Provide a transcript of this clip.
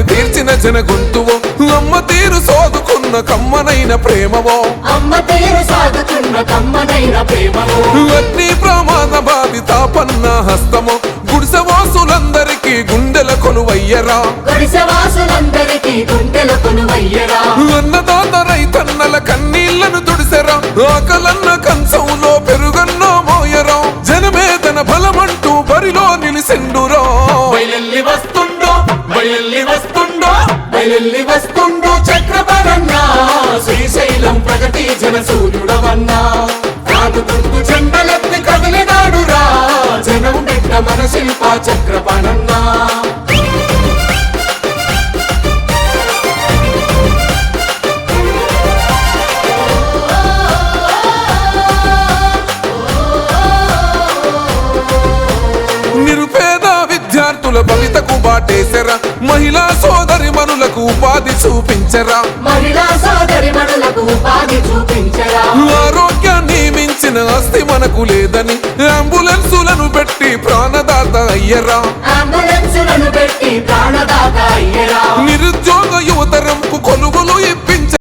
జన గొంతువో అమ్మ తీరు సోదుకున్న కమ్మనైన ప్రేమవో. అమ్మ పేరు సాగుతున్న కమ్మనైన ప్రేమము అగ్ని ప్రమాద బాధిత పన్న హస్తమో గుడిసెవాసులందరికీ గుండెల కొలువయ్యరా. గుడిసెవాసులందరికీ గుండెల కొనువయ్యరా అన్నదాత రైతన్నల కన్నీళ్ళను తుడిసెరా ఆకలన్న కంచంలో పెరుగన్న మోయరా. జనమే తన బలమంటూ బరిలో నిలిసెండురా. బయలెల్లి వస్తుండో బయలెల్లి వస్తుండో చక్రపరన్నా. శ్రీశైలం ప్రగతి జన సూర్యుడవన్నా కాదు దుర్గు చెండలెత్తి కదిలినాడురా. జనం బిడ్డ మన శిల్పా చక్రపాణన్నా విద్యార్థుల భవితకు బాటేసెరా. మహిళా సోదరి మనులకు ఉపాధి చూపించరా. మహిళా సోదరి మనులకు ఉపాధి చూపించరా. ఆరోగ్యాన్ని మించిన ఆస్తి మనకు లేదని అంబులెన్సులను పెట్టి ప్రాణదాత అయ్యరా. అంబులెన్సులను పెట్టి